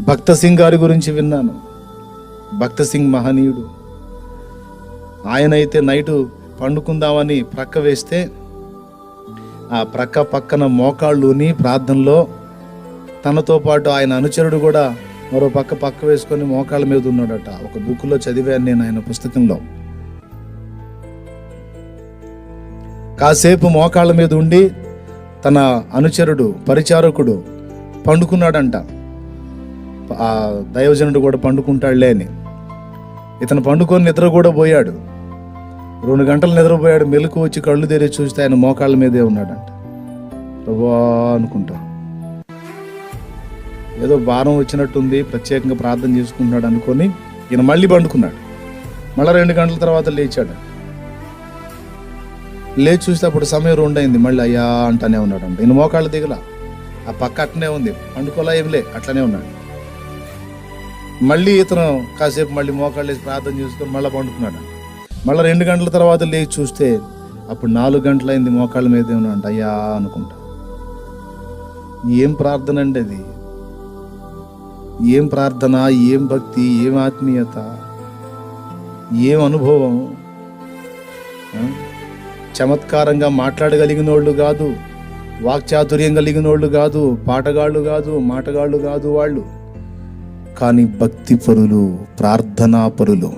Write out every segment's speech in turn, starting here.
భక్త సింగ్ గారి గురించి విన్నాను. భక్త సింగ్ మహనీయుడు. ఆయన అయితే నైటు పండుకుందామని ప్రక్క వేస్తే ఆ ప్రక్క పక్కన మోకాళ్ళుని ప్రార్థనలో తనతో పాటు ఆయన అనుచరుడు కూడా మరో పక్క పక్క వేసుకొని మోకాళ్ళ మీద ఉన్నాడట. ఒక బుక్లో చదివాను నేను ఆయన పుస్తకంలో. కాసేపు మోకాళ్ళ మీద ఉండి తన అనుచరుడు పరిచారకుడు పండుకున్నాడంట. ఆ దైవజనుడు కూడా పండుకుంటాడులే అని. ఇతను పండుకొని నిద్ర కూడా పోయాడు. రెండు గంటలు నిద్రపోయాడు మెలకు వచ్చి కళ్ళు తెరిచి చూస్తే ఆయన మోకాళ్ళ మీదే ఉన్నాడంట. ప్రభా అనుకుంటా. ఏదో భారం వచ్చినట్టుంది ప్రత్యేకంగా ప్రార్థన చేసుకుంటున్నాడు అనుకొని ఈయన మళ్ళీ పండుకున్నాడు. మళ్ళీ రెండు గంటల తర్వాత లేచాడు. లేచి చూస్తే అప్పుడు సమయం రెండు అయింది. మళ్ళీ అయ్యా అంటానే ఉన్నాడు ఈయన మోకాళ్ళు దిగల. ఆ పక్క అట్లనే ఉంది. పండుకోలా ఏం లే అట్లనే ఉన్నాడు. మళ్ళీ ఇతను కాసేపు మళ్ళీ మోకాళ్ళు వేసి ప్రార్థన చేసుకొని మళ్ళీ పండుకున్నాడు మళ్ళీ రెండు గంటల తర్వాత లేచి చూస్తే అప్పుడు నాలుగు గంటలైంది మోకాళ్ళ మీద ఉన్నాడు అయ్యా అనుకుంటా. ఏం ప్రార్థన అండి అది? ఏం ప్రార్థన ఏం భక్తి ఏం ఆత్మీయత ఏం అనుభవం? చమత్కారంగా మాట్లాడగలిగిన వాళ్ళు కాదు వాక్చాతుర్యం కలిగిన వాళ్ళు కాదు పాటగాళ్ళు కాదు మాటగాళ్ళు కాదు వాళ్ళు. కానీ భక్తి పరులు ప్రార్థనా పరులు.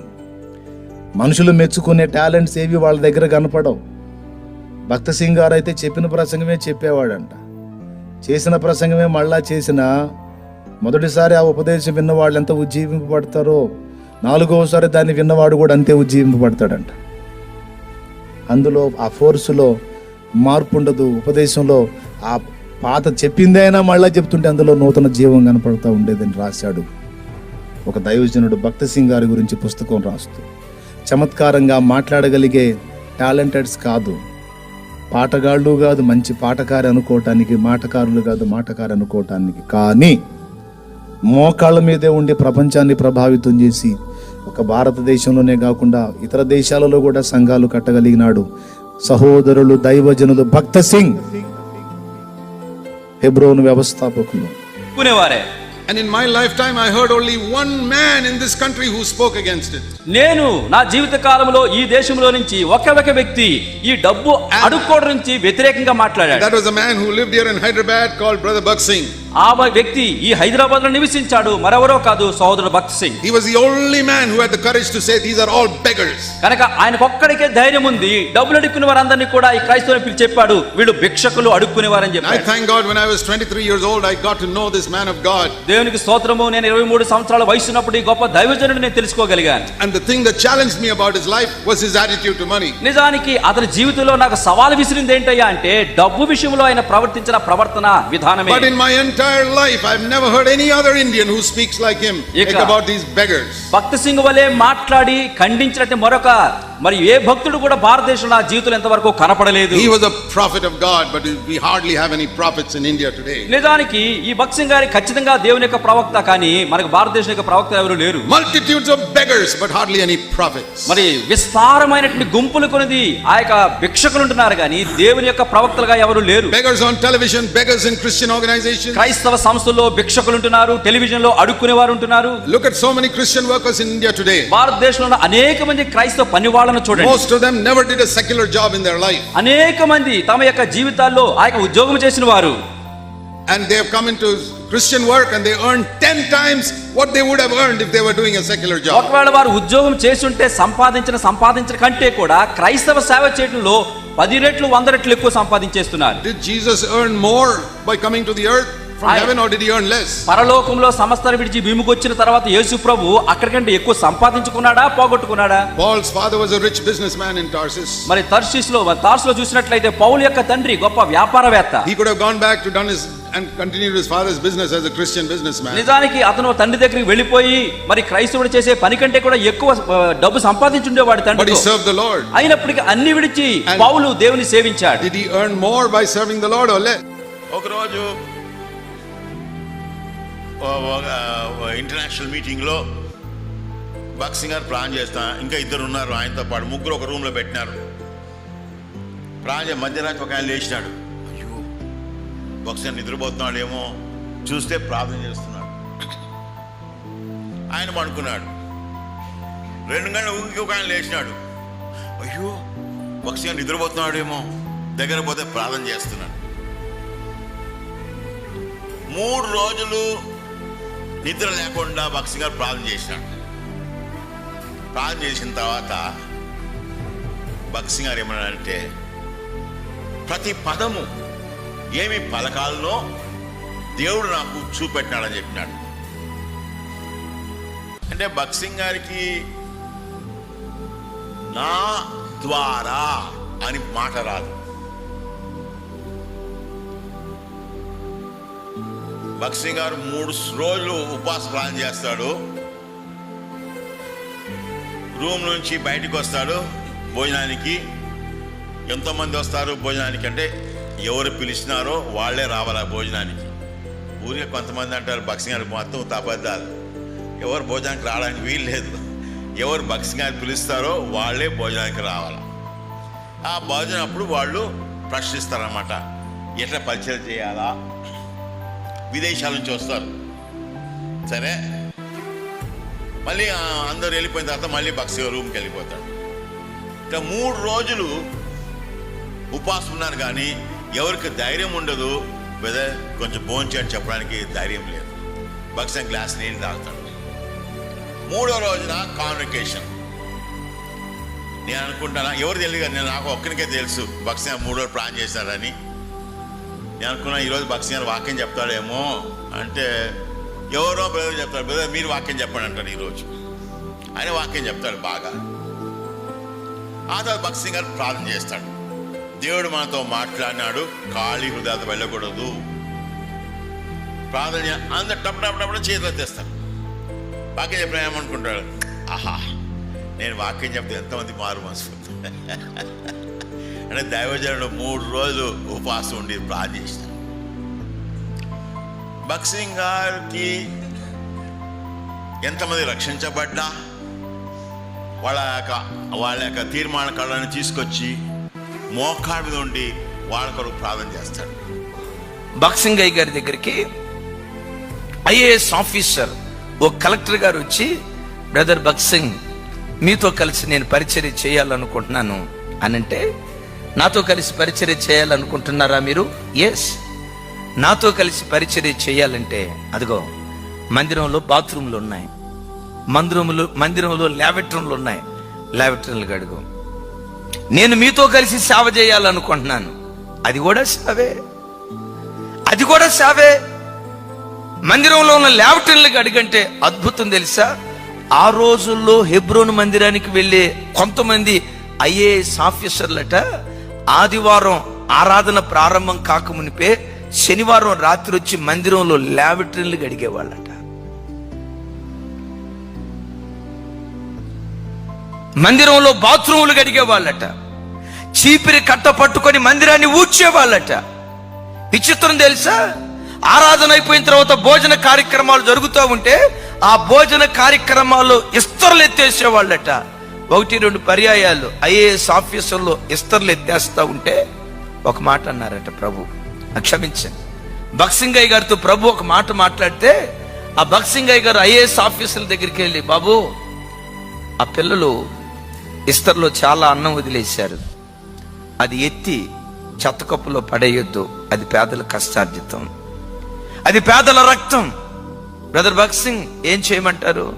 మనుషులు మెచ్చుకునే టాలెంట్స్ ఏవి వాళ్ళ దగ్గర కనపడవు. భక్త సింగ్ గారు అయితే చెప్పిన ప్రసంగమే చెప్పేవాడంట. చేసిన ప్రసంగమే మళ్ళా చేసిన మొదటిసారి ఆ ఉపదేశం విన్నవాళ్ళు ఎంత ఉజ్జీవింపబడతారో నాలుగవసారి దాన్ని విన్నవాడు కూడా అంతే ఉజ్జీవింపబడతాడంట. అందులో ఆ ఫోర్సులో మార్పు ఉండదు ఉపదేశంలో ఆ పాత చెప్పిందైనా మళ్ళీ చెప్తుంటే అందులో నూతన జీవం కనపడతా ఉండేదని రాశాడు ఒక దైవజనుడు భక్త సింగ్ గారి గురించి పుస్తకం రాస్తూ చమత్కారంగా మాట్లాడగలిగే టాలెంటెడ్స్ కాదు. పాటగాళ్ళు కాదు మంచి పాటకారి అనుకోవటానికి మాటకారులు కాదు మాటకారి అనుకోవటానికి. కానీ మోకాళ్ళ మీదే ఉండి ప్రపంచాన్ని ప్రభావితం చేసి ఒక భారతదేశంలోనే కాకుండా ఇతర దేశాలలో కూడా సంఘాలు కట్టగలిగినాడు సహోదరులు దైవజనులు భక్త సింగ్. హెబ్రోను వ్యవస్థాపకులు. And in my lifetime I heard only one man in this country who spoke against it నేను నా జీవిత కాలంలో ఈ దేశంలో నుంచి ఒక ఒక వ్యక్తి ఈ డబ్బు అడుక్కోడ నుంచి వ్యతిరేకంగా మాట్లాడాడు. That was a man who lived here in Hyderabad called brother Bakht Singh ఆ వ్యక్తి ఈ హైదరాబాద్లో నివసించాడు మరెవరో కాదు సహోదరుడు Bakht Singh He was the only man who had the courage to say, These are all beggars. కనుక ఆయనకొక్కడికే ధైర్యం ఉంది డబ్బులు అడుక్కునే వారందరినీ కూడా ఈ క్రైస్తవుని పిలిచి చెప్పాడు వీళ్ళు భిక్షకులు అడుక్కునేవారని And I చెప్పాడు thank God when I was 23 years old, I got to know this man of God. దేవునికి స్తోత్రము నేను ఇరవై మూడు సంవత్సరాల వయసు ఉన్నప్పుడు ఈ గొప్ప దైవజనుడు నేను తెలుసుకోగలిగాను And the thing that challenged me about his life was his attitude to money. నిజానికి అతని జీవితంలో నాకు సవాల్ విసిరింది ఏంటయ్యా అంటే డబ్బు విషయంలో ఆయన ప్రవర్తించిన ప్రవర్తన విధానమే But in my entire life, I've never heard any other Indian who speaks like him like Eka. about these beggars. భక్త సింగ్ వలె మాట్లాడి ఖండించినట్టు మరొక మరి ఏ భక్తుడు కూడా భారతదేశంలో ఆ జీవితంలో ఎంతవరకు కనపడలేదు He was a prophet of God, but we hardly have any prophets in India today. నిజానికి ఈ భక్త సింగ్ గారి ఖచ్చితంగా దేవుని యొక్క ప్రవక్త కానీ మనకు భారతదేశం యొక్క ప్రవక్త ఎవరు లేరు Multitudes of beggars, but hardly any prophets. మరి విస్తారమైనటువంటి గుంపులు కొనిది ఆ యొక్క భిక్షకులు ఉంటున్నారు కానీ దేవుని యొక్క ప్రవక్తలుగా ఎవరు లేరు Beggars on television, beggars in Christian organizations. క్రైస్తవ సంస్థల్లో భిక్షకులు ఉంటున్నారు టెలివిజన్లో అడుక్కునే వారు ఉంటున్నారు Look at so many Christian workers in India today. భారతదేశంలో అనేక మంది క్రైస్తవ పని వాళ్ళను చూడండి. Most of them never did a secular job in their life అనేక మంది తమ యొక్క జీవితాల్లో ఆ యొక్క ఉద్యోగం చేసిన వారు. And they have come into Christian work and they earn 10 times what they would have earned if they were doing a secular job ఒకవేళ వారు ఉద్యోగం చేస్తుంటే సంపాదించిన సంపాదించిన కంటే కూడా క్రైస్తవ సేవ చేయడంలో 10 రెట్లు 100 రెట్లు ఎక్కువ సంపాదించేస్తున్నారు. Did Jesus earn more by coming to the earth from heaven or did he earn less? పరలోకంలో సమస్తను విడిచి భీముకొచ్చిన తర్వాత యేసు ప్రభు అక్కడికంటే ఎక్కువ సంపాదించుకున్నాడా పోగొట్టుకున్నాడా Paul's father was a rich businessman in Tarsus. మరి తర్షిస్లో తార్స్లో చూసినట్లయితే పౌలు యొక్క తండ్రి గొప్ప వ్యాపారవేత్త He could have gone back to done his and continued his father's business as a Christian businessman. నిజానికి అతను తండ్రి దగ్గరికి వెళ్ళిపోయి మరి క్రైస్తవుడు చేసే పని కంటే కూడా ఎక్కువ డబ్బు సంపాదించుండేవాడు But he తండ్రి served the Lord. అయినప్పటికీ అన్ని విడిచి పౌలు దేవుని సేవించాడు Did he earn more by serving the Lord or less? ఒక ఇంటర్నేషనల్ మీటింగ్లో బాక్సింగ్ గారు ప్లాన్ చేస్తా. ఇంకా ఇద్దరు ఉన్నారు ఆయనతో పాటు. ముగ్గురు ఒక రూమ్లో పెట్టినారు. ప్లాన్ చే- మధ్యరాత్రి ఒక ఆయన లేచినాడు. అయ్యో. బాక్సింగ్ నిద్రపోతున్నాడేమో. చూస్తే ప్రార్థన చేస్తున్నాడు. ఆయన పడుకున్నాడు. రెండు గంటల ఊరికి ఒక ఆయన లేచినాడు. అయ్యో. పక్షిగా నిద్రపోతున్నాడేమో. దగ్గర పోతే ప్రార్థన చేస్తున్నాడు. మూడు రోజులు నిద్ర లేకుండా భక్సి గారు ప్రార్థన చేసినాడు ప్రార్థన చేసిన తర్వాత భక్సి గారు ఏమన్నాడంటే ప్రతి పదము ఏమి పలకాలనో దేవుడు నాకు చూపెట్టినాడని చెప్పినాడు. అంటే భక్సింగ్ గారికి నా ద్వారా అని మాట రాదు. భక్సింగ్ గారు మూడు రోజులు ఉపవాస ప్లాన్ చేస్తాడు. రూమ్ నుంచి బయటకు వస్తాడు భోజనానికి. ఎంతోమంది వస్తారు భోజనానికి అంటే ఎవరు పిలిచినారో వాళ్ళే రావాలి ఆ భోజనానికి. ఊరికే కొంతమంది అంటారు భక్సింగ్ గారు మొత్తం తబద్దాలు ఎవరు భోజనానికి రావడానికి వీలు లేదు. ఎవరు భక్సింగ్ గారు పిలుస్తారో వాళ్ళే భోజనానికి రావాలి. ఆ భోజనం అప్పుడు వాళ్ళు ప్రశ్నిస్తారన్నమాట. ఎట్లా పరిచయం చేయాలా? విదేశాల నుంచి వస్తారు. సరే? మళ్ళీ అందరు వెళ్ళిపోయిన తర్వాత మళ్ళీ బక్స్ రూమ్కి వెళ్ళిపోతాడు ఇట్లా మూడు రోజులు ఉపవాసం ఉన్నారు కానీ ఎవరికి ధైర్యం ఉండదు. వెదర్ కొంచెం భోంచేయని చెప్పడానికి ధైర్యం లేదు. బక్సం గ్లాస్ నీళ్ళు తాగుతాడు. మూడో రోజున కాన్వికేషన్ నేను అనుకుంటానా? ఎవరు తెలియదు నేను నాకు ఒక్కరికే తెలుసు బక్సింగ్ మూడో ప్లాన్ చేశారని. నేను అనుకున్నా ఈరోజు భక్తి గారు వాక్యం చెప్తాడేమో అంటే ఎవరో బ్రదర్ చెప్తాడు బ్రదర్ మీరు వాక్యం చెప్పండి అంటారు ఈరోజు ఆయన వాక్యం చెప్తాడు బాగా. ఆ తర్వాత బక్సింగ్ గారు ప్రార్థన చేస్తాడు. దేవుడు మనతో మాట్లాడినాడు ఖాళీ హృదయాత వెళ్ళకూడదు. ప్రార్థన చే- అందరు టప్ టప్ టప్ చేతులు తెస్తాడు వాక్యం చెప్పిన ఏమనుకుంటాడు? ఆహా నేను వాక్యం చెప్తే ఎంతమంది మారు మనసు. అంటే దైవజనుడు మూడు రోజులు ఉపవాసం ఉండి ప్రార్థన చేసినాడు గారికి ఎంతమంది రక్షించబడ్డా? వాళ్ళ యొక్క వాళ్ళ యొక్క తీర్మాన కళను తీసుకొచ్చి మోకాడు మీద ఉండి వాళ్ళ కొరకు ప్రార్థన చేస్తాడు. భక్సింగ్ అయ్య గారి దగ్గరికి ఐఏఎస్ ఆఫీసర్ ఓ కలెక్టర్ గారు వచ్చి బ్రదర్ బక్సింగ్ మీతో కలిసి నేను పరిచర్య చేయాలనుకుంటున్నాను అనంటే నాతో కలిసి పరిచర్య చేయాలనుకుంటున్నారా మీరు? ఎస్ నాతో కలిసి పరిచర్య చేయాలంటే అదిగో మందిరంలో బాత్రూమ్లు ఉన్నాయి. మందిరములు మందిరంలో ల్యాబెట్రూమ్లు ఉన్నాయి. ల్యాబెట్రూమ్లు గడుగు నేను మీతో కలిసి సేవ చేయాలనుకుంటున్నాను. అది కూడా సేవే. అది కూడా సేవే. మందిరంలో ఉన్న ల్యాబటరీలకు అడిగంటే అద్భుతం తెలుసా? ఆ రోజుల్లో హెబ్రోన్ మందిరానికి వెళ్ళే కొంతమంది ఐఏఎస్ ఆఫీసర్లట ఆదివారం ఆరాధన ప్రారంభం కాకమునిపే శనివారం రాత్రి వచ్చి మందిరంలో ల్యాబటరీలు గడిగేవాళ్ళట. మందిరంలో బాత్రూములు గడిగేవాళ్ళట. చీపిరి కట్ట పట్టుకొని మందిరాన్ని ఊడ్చేవాళ్ళట. విచిత్రం తెలుసా? ఆరాధన అయిపోయిన తర్వాత భోజన కార్యక్రమాలు జరుగుతూ ఉంటే ఆ భోజన కార్యక్రమాల్లో ఇస్తరులు ఎత్తేసేవాళ్ళట ఒకటి రెండు పర్యాయాలు ఐఏఎస్ ఆఫీసుల్లో ఇస్తర్లు ఎత్తేస్తూ ఉంటే ఒక మాట అన్నారట ప్రభు. క్షమించండి. భక్సింగయ్య గారితో ప్రభు ఒక మాట మాట్లాడితే ఆ భక్సింగయ్య గారు ఐఏఎస్ ఆఫీసుల దగ్గరికి వెళ్ళి బాబు ఆ పిల్లలు ఇస్తర్లో చాలా అన్నం వదిలేశారు. అది ఎత్తి చెత్త కప్పులో పడేయొద్దు. అది పేదల కష్టార్జితం. అది పేదల రక్తం. బ్రదర్ భక్సింగ్ ఏం చేయమంటారు?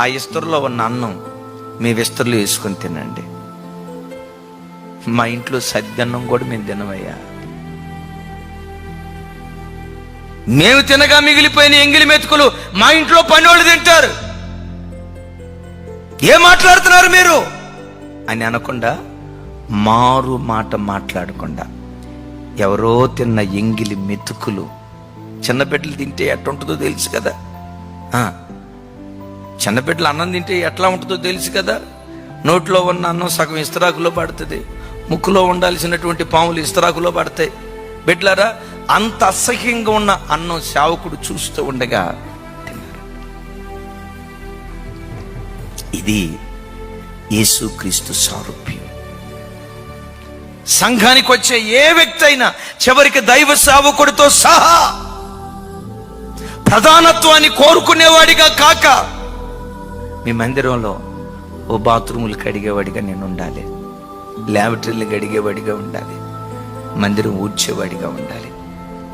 ఆ ఇస్తరులో ఉన్న అన్నం మీ విస్తరులు వేసుకొని తినండి. మా ఇంట్లో సద్దన్నం కూడా మేము తినమయ్యా. మేము తినగా మిగిలిపోయిన ఎంగిలి మెతుకులు మా ఇంట్లో పనివాళ్ళు తింటారు. ఏం మాట్లాడుతున్నారు మీరు? అని అనకుండా మారు మాట మాట్లాడకుండా ఎవరో తిన్న ఎంగిలి మెతుకులు చిన్న బిడ్డలు తింటే ఎట్టుంటుందో తెలుసు కదా. ఆ, అన్నం తింటే ఎట్లా ఉంటుందో తెలుసు కదా. నోట్లో ఉన్న అన్నం సగం ఇస్తరాకులో పడుతుంది. ముక్కులో ఉండాల్సినటువంటి పాములు ఇస్తరాకులో పడతాయి. బిడ్డలారా అంత అసహ్యంగా ఉన్న అన్నం శావకుడు చూస్తూ ఉండగా ఇది యేసుక్రీస్తు సారూప్యం. సంఘానికి వచ్చే ఏ వ్యక్తి అయినా చివరికి దైవ సేవకుడితో సహా ప్రధానత్వాన్ని కోరుకునేవాడిగా కాక మీ మందిరంలో ఓ బాత్రూములు కడిగేవాడిగా నేను ఉండాలి. ల్యాబరేటరీలు కడిగేవాడిగా ఉండాలి. మందిరం ఊడ్చేవాడిగా ఉండాలి.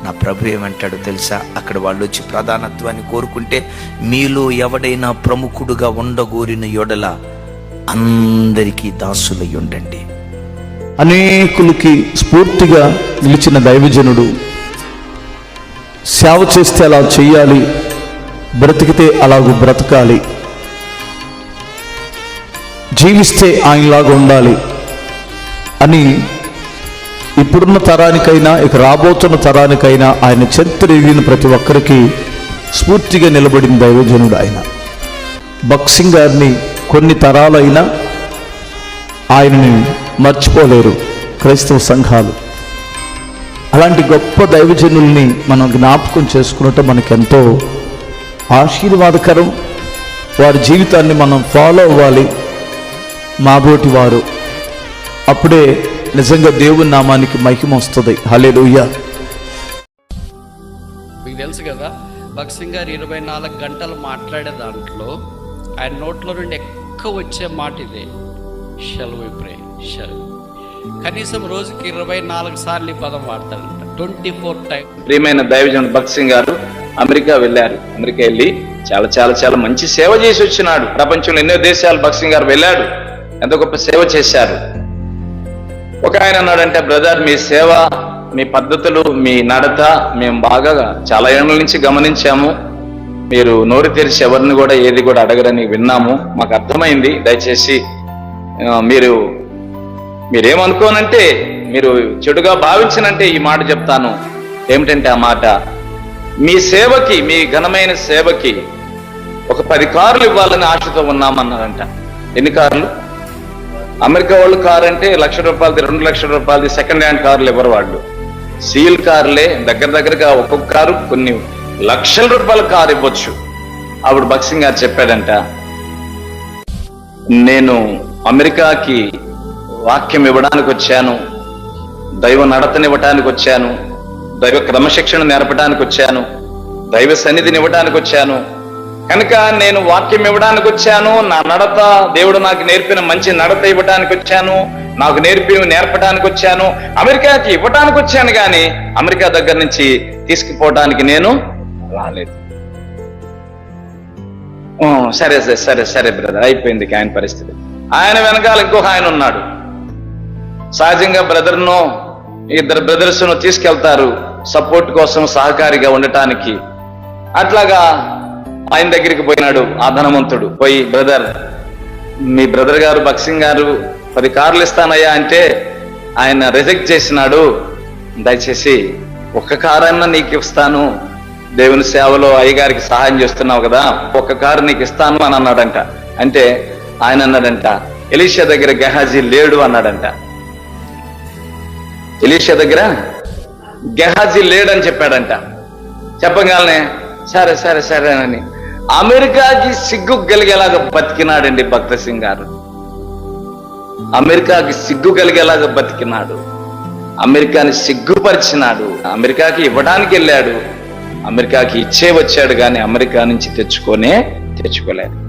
నా ప్రభు ఏమంటాడో తెలుసా? అక్కడ వాళ్ళు వచ్చి ప్రధానత్వాన్ని కోరుకుంటే మీలో ఎవడైనా ప్రముఖుడుగా ఉండగోరిన యొడల అందరికీ దాసులై ఉండండి. అనేకులకి స్ఫూర్తిగా నిలిచిన దైవజనుడు సేవ చేస్తే అలా చేయాలి బ్రతికితే అలాగూ బ్రతకాలి. జీవిస్తే ఆయనలాగా ఉండాలి అని ఇప్పుడున్న తరానికైనా ఇక రాబోతున్న తరానికైనా ఆయన చరిత్ర ప్రతి ఒక్కరికి స్ఫూర్తిగా నిలబడిన దైవజనుడు ఆయన. బక్సింగ్ గారిని కొన్ని తరాలైనా ఆయనని మర్చిపోలేరు క్రైస్తవ సంఘాలు. అలాంటి గొప్ప దైవజనుల్ని మనం జ్ఞాపకం చేసుకున్నట్టు మనకెంతో ఆశీర్వాదకరం. వారి జీవితాన్ని మనం ఫాలో అవ్వాలి. మాబోటి వారు. అప్పుడే నిజంగా దేవుని నామానికి మహిమ వస్తుంది. హల్లెలూయా. మీకు తెలుసు కదా భక్సింగ్ గారు ఇరవై నాలుగు గంటలు మాట్లాడే దాంట్లో ఆయన నోట్లో నుండి ఎక్కువ వచ్చే మాట ఇదే. షల్ వి ప్రే షల్ కనీసం రోజుకి ఇరవై నాలుగు సార్లు ఈ పదం వాడతాడంట. Twenty four time. ప్రియమైన దైవజన్ భగత్ సింగ్ గారు అమెరికా వెళ్ళారు. అమెరికా వెళ్ళి చాలా చాలా చాలా మంచి సేవ చేసి వచ్చినాడు. ప్రపంచంలో ఎన్నో దేశాలు భగత్ సింగ్ గారు వెళ్ళాడు. ఎంత గొప్ప సేవ చేశారు. ఒక ఆయన అన్నాడంటే బ్రదర్ మీ సేవ మీ పద్ధతులు మీ నడత మేము బాగా చాలా ఏళ్ళ నుంచి గమనించాము. మీరు నోరు తెరిచి ఎవరిని కూడా ఏది కూడా అడగరని విన్నాము. మాకు అర్థమైంది. దయచేసి మీరు మీరేమనుకోనంటే మీరు చెడుగా భావించినంటే ఈ మాట చెప్తాను. ఏమిటంటే ఆ మాట మీ సేవకి మీ ఘనమైన సేవకి ఒక పది కార్లు ఇవ్వాలని ఆశతో ఉన్నామన్నారంట. ఎన్ని కార్లు? అమెరికా వాళ్ళు కార్ అంటే లక్ష రూపాయలది రెండు లక్షల రూపాయలది సెకండ్ హ్యాండ్ కార్లు ఇవ్వరు వాళ్ళు? సీల్ కార్లే దగ్గర దగ్గరగా ఒక్కొక్క కారు కొన్ని లక్షల రూపాయల కారు ఇవ్వచ్చు. ఆవిడ బక్సింగ్ గారు చెప్పాడంట నేను అమెరికాకి వాక్యం ఇవ్వడానికి వచ్చాను దైవ నడతనివ్వటానికి వచ్చాను దైవ క్రమశిక్షణ నేర్పడానికి వచ్చాను దైవ సన్నిధిని ఇవ్వడానికి వచ్చాను కనుక నేను వాక్యం ఇవ్వడానికి వచ్చాను నా నడత దేవుడు నాకు నేర్పిన మంచి నడత ఇవ్వడానికి వచ్చాను నాకు నేర్పి నేర్పడానికి వచ్చాను అమెరికాకి ఇవ్వడానికి వచ్చాను కానీ అమెరికా దగ్గర నుంచి తీసుకుపోవడానికి నేను రాలేదు. సరే సరే సరే సరే బ్రదర్ అయిపోయింది ఆయన పరిస్థితి. ఆయన వెనకాల ఇంకొక ఆయన ఉన్నాడు. సహజంగా బ్రదర్ను ఇద్దరు బ్రదర్స్ను తీసుకెళ్తారు సపోర్ట్ కోసం సహకారిగా ఉండటానికి. అట్లాగా ఆయన దగ్గరికి పోయినాడు ఆ ధనవంతుడు. పోయి బ్రదర్ మీ బ్రదర్ గారు బక్సింగ్ గారు పది కార్లు ఇస్తానయ్యా అంటే ఆయన రిజెక్ట్ చేసినాడు. దయచేసి ఒక్క కారన్నా నీకు ఇస్తాను. దేవుని సేవలో అయ్యగారికి సహాయం చేస్తున్నావు కదా ఒక్క కారు నీకు ఇస్తాను అని అన్నాడంట. అంటే ఆయన అన్నాడంట ఎలీషా దగ్గర గెహాజీ లేడు అన్నాడంట. ఎలీషా దగ్గర గెహాజీ లేడని చెప్పాడంట. చెప్పగానే సరే సరే సరే అని. అమెరికాకి సిగ్గు కలిగేలాగా బతికినాడండి భక్త సింగ్ గారు అమెరికాకి సిగ్గు కలిగేలాగా బతికినాడు. అమెరికాని సిగ్గుపరిచినాడు. అమెరికాకి ఇవ్వడానికి వెళ్ళాడు. అమెరికాకి ఇచ్చే వచ్చాడు కానీ అమెరికా నుంచి తెచ్చుకొనే తెచ్చుకోలేదు.